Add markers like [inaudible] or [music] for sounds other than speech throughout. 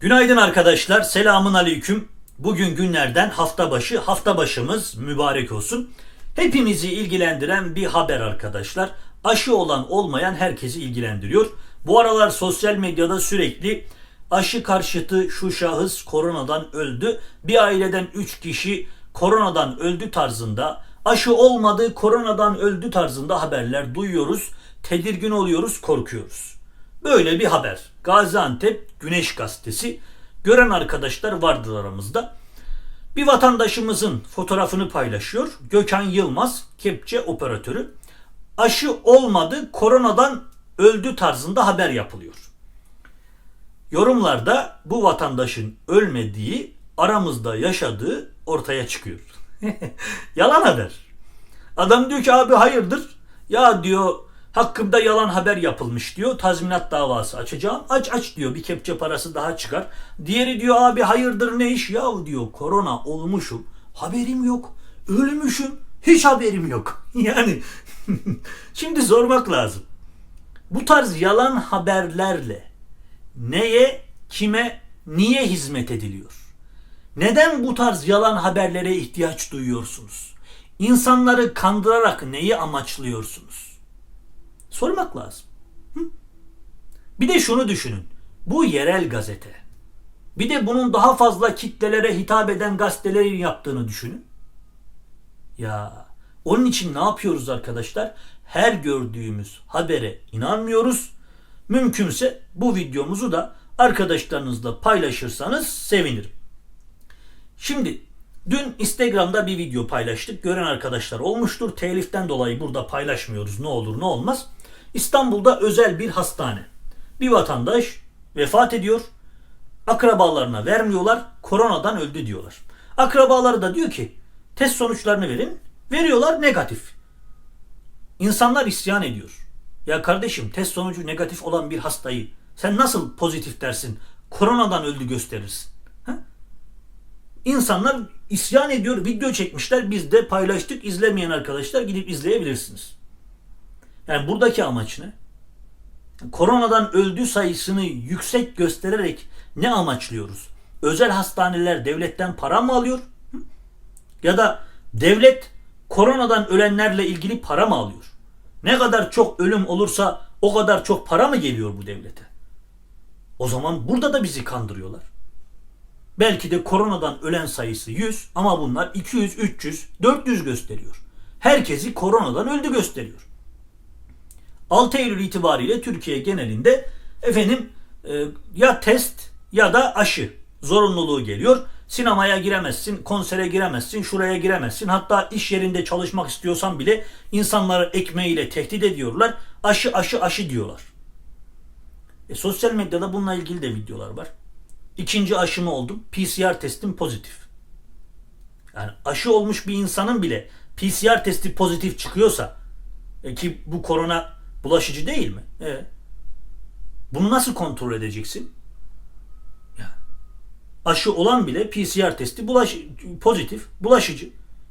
Günaydın arkadaşlar. Selamun aleyküm. Bugün günlerden hafta başı. Hafta başımız mübarek olsun. Hepimizi ilgilendiren bir haber arkadaşlar. Aşı olan olmayan herkesi ilgilendiriyor. Bu aralar sosyal medyada sürekli aşı karşıtı şu şahıs koronadan öldü. Bir aileden 3 kişi koronadan öldü tarzında aşı olmadı koronadan öldü tarzında haberler duyuyoruz. Tedirgin oluyoruz, korkuyoruz. Böyle bir haber. Gaziantep Güneş Gazetesi. Gören arkadaşlar vardır aramızda. Bir vatandaşımızın fotoğrafını paylaşıyor. Gökhan Yılmaz, kepçe operatörü. Aşı olmadı, koronadan öldü tarzında haber yapılıyor. Yorumlarda bu vatandaşın ölmediği, aramızda yaşadığı ortaya çıkıyor. [laughs] Yalan haber. Adam diyor ki abi hayırdır? Ya diyor hakkımda yalan haber yapılmış diyor. Tazminat davası açacağım. Aç aç diyor. Bir kepçe parası daha çıkar. Diğeri diyor abi hayırdır ne iş? Ya diyor korona olmuşum. Haberim yok. Ölmüşüm. Hiç haberim yok. [laughs] Yani [laughs] şimdi sormak lazım. Bu tarz yalan haberlerle neye, kime, niye hizmet ediliyor? Neden bu tarz yalan haberlere ihtiyaç duyuyorsunuz? İnsanları kandırarak neyi amaçlıyorsunuz? Sormak lazım. Hı? Bir de şunu düşünün. Bu yerel gazete. Bir de bunun daha fazla kitlelere hitap eden gazetelerin yaptığını düşünün. Ya onun için ne yapıyoruz arkadaşlar? Her gördüğümüz habere inanmıyoruz. Mümkünse bu videomuzu da arkadaşlarınızla paylaşırsanız sevinirim. Şimdi dün Instagram'da bir video paylaştık. Gören arkadaşlar olmuştur. Teliften dolayı burada paylaşmıyoruz. Ne olur ne olmaz. İstanbul'da özel bir hastane. Bir vatandaş vefat ediyor. Akrabalarına vermiyorlar. Koronadan öldü diyorlar. Akrabaları da diyor ki test sonuçlarını verin. Veriyorlar negatif. İnsanlar isyan ediyor. Ya kardeşim test sonucu negatif olan bir hastayı sen nasıl pozitif dersin? Koronadan öldü gösterirsin. Ha? İnsanlar isyan ediyor, video çekmişler. Biz de paylaştık. İzlemeyen arkadaşlar gidip izleyebilirsiniz. Yani buradaki amaç ne? Koronadan öldü sayısını yüksek göstererek ne amaçlıyoruz? Özel hastaneler devletten para mı alıyor? Ya da devlet koronadan ölenlerle ilgili para mı alıyor? Ne kadar çok ölüm olursa o kadar çok para mı geliyor bu devlete? O zaman burada da bizi kandırıyorlar. Belki de koronadan ölen sayısı 100 ama bunlar 200, 300, 400 gösteriyor. Herkesi koronadan öldü gösteriyor. 6 Eylül itibariyle Türkiye genelinde efendim e, ya test ya da aşı zorunluluğu geliyor. Sinemaya giremezsin, konsere giremezsin, şuraya giremezsin. Hatta iş yerinde çalışmak istiyorsan bile insanları ekmeğiyle tehdit ediyorlar. Aşı aşı aşı diyorlar. E, sosyal medyada bununla ilgili de videolar var. İkinci aşımı oldum. PCR testim pozitif. Yani aşı olmuş bir insanın bile PCR testi pozitif çıkıyorsa e, ki bu korona bulaşıcı değil mi? E, bunu nasıl kontrol edeceksin? Yani aşı olan bile PCR testi bulaş pozitif, bulaşıcı.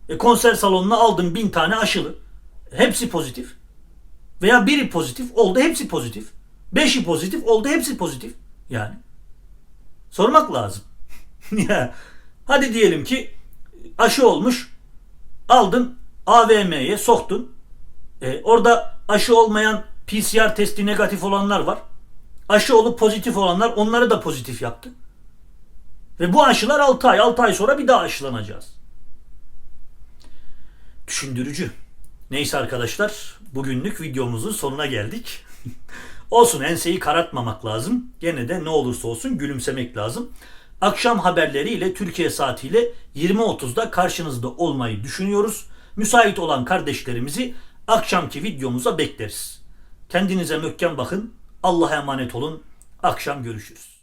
E, konser salonuna aldın bin tane aşılı. Hepsi pozitif. Veya biri pozitif oldu hepsi pozitif. Beşi pozitif oldu hepsi pozitif. Yani. Sormak lazım. [laughs] ya hadi diyelim ki aşı olmuş. Aldın AVM'ye soktun. E, orada aşı olmayan PCR testi negatif olanlar var. Aşı olup pozitif olanlar onları da pozitif yaptı. Ve bu aşılar 6 ay, 6 ay sonra bir daha aşılanacağız. Düşündürücü. Neyse arkadaşlar, bugünlük videomuzun sonuna geldik. [laughs] olsun enseyi karartmamak lazım. Gene de ne olursa olsun gülümsemek lazım. Akşam haberleriyle Türkiye saatiyle 20.30'da karşınızda olmayı düşünüyoruz. Müsait olan kardeşlerimizi akşamki videomuza bekleriz. Kendinize möhkem bakın. Allah'a emanet olun. Akşam görüşürüz.